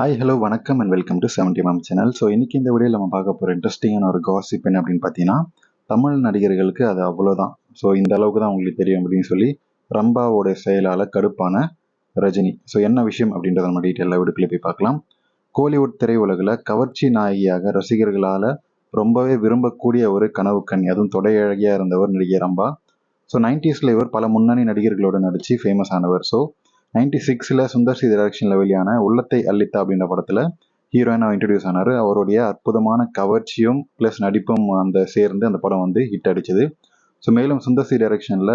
Hi hello வணக்கம் and welcome to seventy ma'am channel so இன்றைக்கி இந்த வீடியோவில் நம்ம பார்க்க போகிற இன்ட்ரெஸ்டிங்கான ஒரு காசிப் என்ன அப்படின்னு பார்த்தீங்கன்னா தமிழ் நடிகர்களுக்கு அது அவ்வளோதான் ஸோ இந்த அளவுக்கு தான் உங்களுக்கு தெரியும் அப்படின்னு சொல்லி ரம்பாவோட செயலால் கடுப்பான ரஜினி. ஸோ என்ன விஷயம் அப்படின்றத நம்ம டீட்டெயிலாக வீடுக்குள்ளே போய் பார்க்கலாம். கோலிவுட் திரையுலகில் கவர்ச்சி நாயகியாக ரசிகர்களால் ரொம்பவே விரும்பக்கூடிய ஒரு கனவு கண் அதுவும் தொடையழகியாக இருந்தவர் நடிகை ரம்பா. ஸோ நைன்டிஸில் இவர் பல முன்னணி நடிகர்களோட நடித்து ஃபேமஸ் ஆனவர். ஸோ நைன்டி சிக்ஸில் சுந்தர் சி டைரக்ஷனில் வெளியான உள்ளத்தை அள்ளித்தா அப்படின்ற படத்தில் ஹீரோயினாக இன்ட்ரடியூஸ் ஆனார். அவருடைய அற்புதமான கவர்ச்சியும் ப்ளஸ் நடிப்பும் அந்த சேர்ந்து அந்த படம் வந்து ஹிட் அடிச்சது. ஸோ மேலும் சுந்தர் சி டைரக்ஷனில்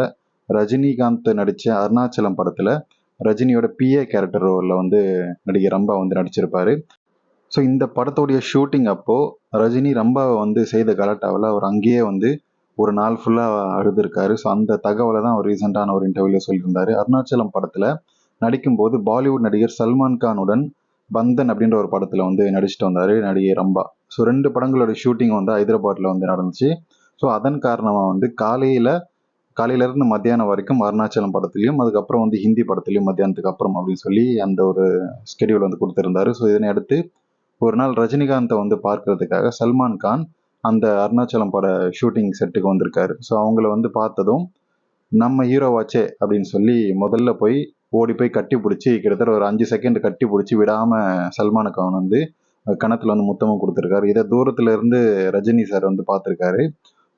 ரஜினிகாந்த் நடித்த அருணாச்சலம் படத்தில் ரஜினியோட பிஏ கேரக்டர் ரோலில் வந்து நடிகர் ரம்பா வந்து நடிச்சிருப்பாரு. ஸோ இந்த படத்துடைய ஷூட்டிங் அப்போது ரஜினி ரம்பாவை வந்து செய்த கலாட்டாவில் அவர் அங்கேயே வந்து ஒரு நாள் ஃபுல்லாக அழுதுருக்காரு. ஸோ அந்த தகவலை தான் அவர் ரீசெண்டான ஒரு இன்டர்வியூவில் சொல்லியிருந்தார். அருணாச்சலம் படத்தில் நடிக்கும்போது பாலிவுட் நடிகர் சல்மான் கானுடன் பந்தன் அப்படின்ற ஒரு படத்தில் வந்து நடிச்சுட்டு வந்தார் நடிகை ரம்பா. ஸோ ரெண்டு படங்களோட ஷூட்டிங் வந்து ஹைதராபாத்தில் வந்து நடந்துச்சு. ஸோ அதன் காரணமாக வந்து காலையில் காலையிலேருந்து மத்தியானம் வரைக்கும் அருணாச்சலம் படத்துலையும் அதுக்கப்புறம் வந்து ஹிந்தி படத்துலையும் மத்தியானத்துக்கு அப்புறம் அப்படின்னு சொல்லி அந்த ஒரு ஸ்கெடியூல் வந்து கொடுத்துருந்தாரு. ஸோ இதனை அடுத்து ஒரு நாள் ரஜினிகாந்தை வந்து பார்க்கறதுக்காக சல்மான் கான் அந்த அருணாச்சலம் பட ஷூட்டிங் செட்டுக்கு வந்திருக்காரு. ஸோ அவங்கள வந்து பார்த்ததும் நம்ம ஹீரோவாச்சே அப்படின்னு சொல்லி முதல்ல போய் ஓடி போய் கட்டி பிடிச்சி கிட்டத்தட்ட ஒரு அஞ்சு செகண்ட் கட்டி பிடிச்சி விடாமல் சல்மான் கான் வந்து கணத்தில் வந்து முத்தமும் கொடுத்துருக்காரு. இதை தூரத்துல இருந்து ரஜினி சார் வந்து பார்த்துருக்காரு.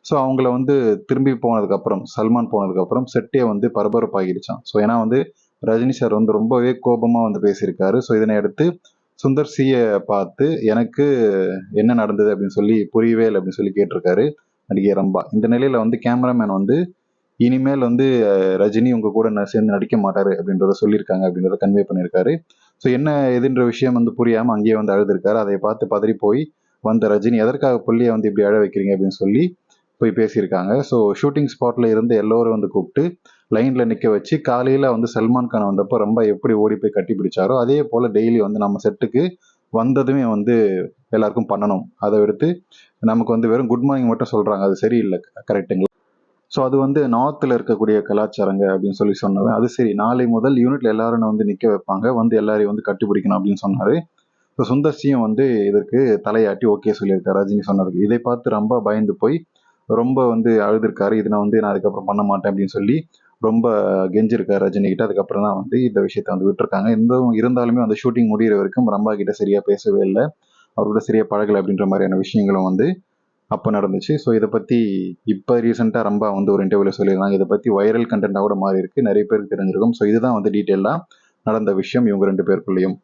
ஸோ அவங்கள வந்து திரும்பி போனதுக்கப்புறம் சல்மான் போனதுக்கப்புறம் செட்டே வந்து பரபரப்பாகிடுச்சான் ஸோ ஏன்னா வந்து ரஜினி சார் வந்து ரொம்பவே கோபமாக வந்து பேசியிருக்காரு. ஸோ இதனை அடுத்து சுந்தர் சியை பார்த்து எனக்கு என்ன நடந்தது? அப்படின்னு சொல்லி புரியவே இல்லை அப்படின்னு சொல்லி கேட்டிருக்காரு நடிகை ரம்பா. இந்த நிலையில் வந்து கேமராமேன் வந்து இனிமேல் வந்து ரஜினி உங்க கூட நான் சேர்ந்து நடிக்க மாட்டாரு அப்படின்றத சொல்லியிருக்காங்க அப்படின்றத கன்வே பண்ணியிருக்காரு. ஸோ என்ன எதுன்ற விஷயம் வந்து புரியாமல் அங்கேயே வந்து அழுதுருக்காரு. அதை பார்த்து பதறி போய் வந்த ரஜினி எதற்காக புள்ளியை வந்து இப்படி அழ வைக்கிறீங்க? அப்படின்னு சொல்லி போய் பேசியிருக்காங்க. ஸோ ஷூட்டிங் ஸ்பாட்டில் இருந்து எல்லோரும் வந்து கூப்பிட்டு லைனில் நிற்க வச்சு காலையில் வந்து சல்மான் கான் வந்தப்போ ரொம்ப எப்படி ஓடி போய் கட்டி பிடிச்சாரோ அதே போல் டெய்லி வந்து நம்ம செட்டுக்கு வந்ததுமே வந்து எல்லாருக்கும் பண்ணணும். அதை எடுத்து நமக்கு வந்து வெறும் குட் மார்னிங் மட்டும் சொல்கிறாங்க அது சரியில்லை. கரெக்டுங்களா ஸோ அது வந்து நார்த்தில் இருக்கக்கூடிய கலாச்சாரங்க அப்படின்னு சொல்லி சொன்னவன். அது சரி நாளை முதல் யூனிட்ல எல்லாரும் வந்து நிற்க வைப்பாங்க. வந்து எல்லாரையும் வந்து கட்டிப்பிடிக்கணும் அப்படின்னு சொன்னார். ஸோ சுந்தர்சியும் வந்து இதற்கு தலையாட்டி ஓகே சொல்லியிருக்காரு ரஜினி சொன்னதுக்கு. இதை பார்த்து ரொம்ப பயந்து போய் ரொம்ப வந்து அழுதுருக்காரு. இதை நான் வந்து நான் அதுக்கப்புறம் பண்ண மாட்டேன் அப்படின்னு சொல்லி ரொம்ப கெஞ்சிருக்காரு ரஜினி கிட்ட. அதுக்கப்புறம் தான் வந்து இந்த விஷயத்த வந்து விட்டுருக்காங்க. எந்த இருந்தாலுமே அந்த ஷூட்டிங் முடிகிற வரைக்கும் ரம்பா கிட்ட சரியா பேசவே இல்லை. அவர்கிட்ட சரியா பழகலை அப்படின்ற மாதிரியான விஷயங்களும் வந்து அப்போ நடந்துச்சு. ஸோ இதை பற்றி இப்போ ரீசெண்டாக ரொம்ப வந்து ஒரு இன்டர்வியூவில் சொல்லியிருந்தாங்க. இதை பற்றி வைரல் கண்டென்ட்டாக கூட மாறி இருக்கு நிறைய பேருக்கு தெரிஞ்சிருக்கும். ஸோ இதுதான் வந்து டீட்டெயிலாக நடந்த விஷயம் இவங்க ரெண்டு பேருக்குள்ளேயும்.